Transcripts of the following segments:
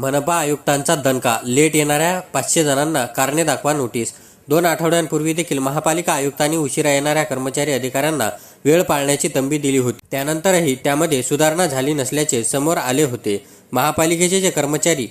मनपा आयुक्तांचा दणका. लेट येणाऱ्या पाचशे जणांना कारणे दाखवा नोटीस. दोन आठवड्यांपूर्वी देखील महापालिका आयुक्तांनी उशिरा येणाऱ्या कर्मचारी अधिकाऱ्यांना वेळ पाळण्याची तंबी दिली होती. त्यानंतरही त्यामध्ये सुधारणा झाली नसल्याचे समोर आले होते. महापालिकेचे जे कर्मचारी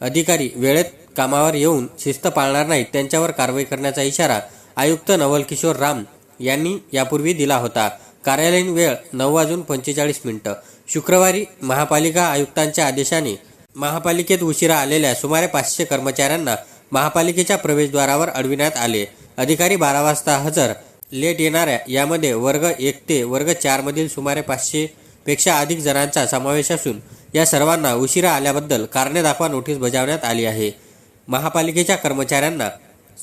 अधिकारी वेळेत कामावर येऊन शिस्त पाळणार नाहीत त्यांच्यावर कारवाई करण्याचा इशारा आयुक्त नवल किशोर राम यांनी यापूर्वी दिला होता. कार्यालयीन वेळ नऊ वाजून पंचेचाळीस मिनिटं. शुक्रवारी महापालिका आयुक्तांच्या आदेशाने महापालिकेत उशिरा आलेल्या सुमारे पाचशे कर्मचाऱ्यांना महापालिकेच्या प्रवेशद्वारावर अडविण्यात आले. अधिकारी बारा वाजता हजर. लेट येणाऱ्या यामध्ये वर्ग एक ते वर्ग चार मधील सुमारे पाचशे पेक्षा अधिक जणांचा समावेश असून या सर्वांना उशिरा आल्याबद्दल कारणे दाखवा नोटीस बजावण्यात आली आहे. महापालिकेच्या कर्मचाऱ्यांना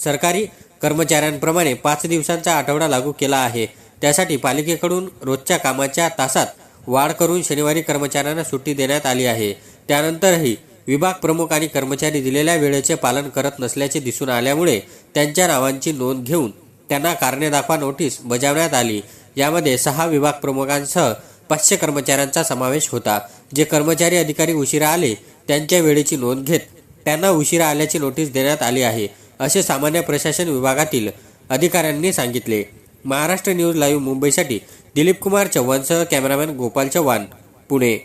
सरकारी कर्मचाऱ्यांप्रमाणे पाच दिवसांचा आठवडा लागू केला आहे. त्यासाठी पालिकेकडून रोजच्या कामाच्या तासात वाढ करून शनिवारी कर्मचाऱ्यांना सुट्टी देण्यात आली आहे. त्यानंतरही विभाग प्रमुख आणि कर्मचारी दिलेल्या वेळेचे पालन करत नसल्याचे दिसून आल्यामुळे त्यांच्या नावांची नोंद घेऊन त्यांना कारणे दाखवा नोटीस बजावण्यात आली. यामध्ये सहा विभाग प्रमुखांसह पाचशे कर्मचाऱ्यांचा समावेश होता. जे कर्मचारी अधिकारी उशिरा आले त्यांच्या वेळेची नोंद घेत त्यांना उशिरा आल्याची नोटीस देण्यात आली आहे असे सामान्य प्रशासन विभागातील अधिकाऱ्यांनी सांगितले. महाराष्ट्र न्यूज लाईव्ह मुंबईसाठी दिलीप कुमार चव्हाणसह कॅमेरामॅन गोपाल चव्हाण पुणे.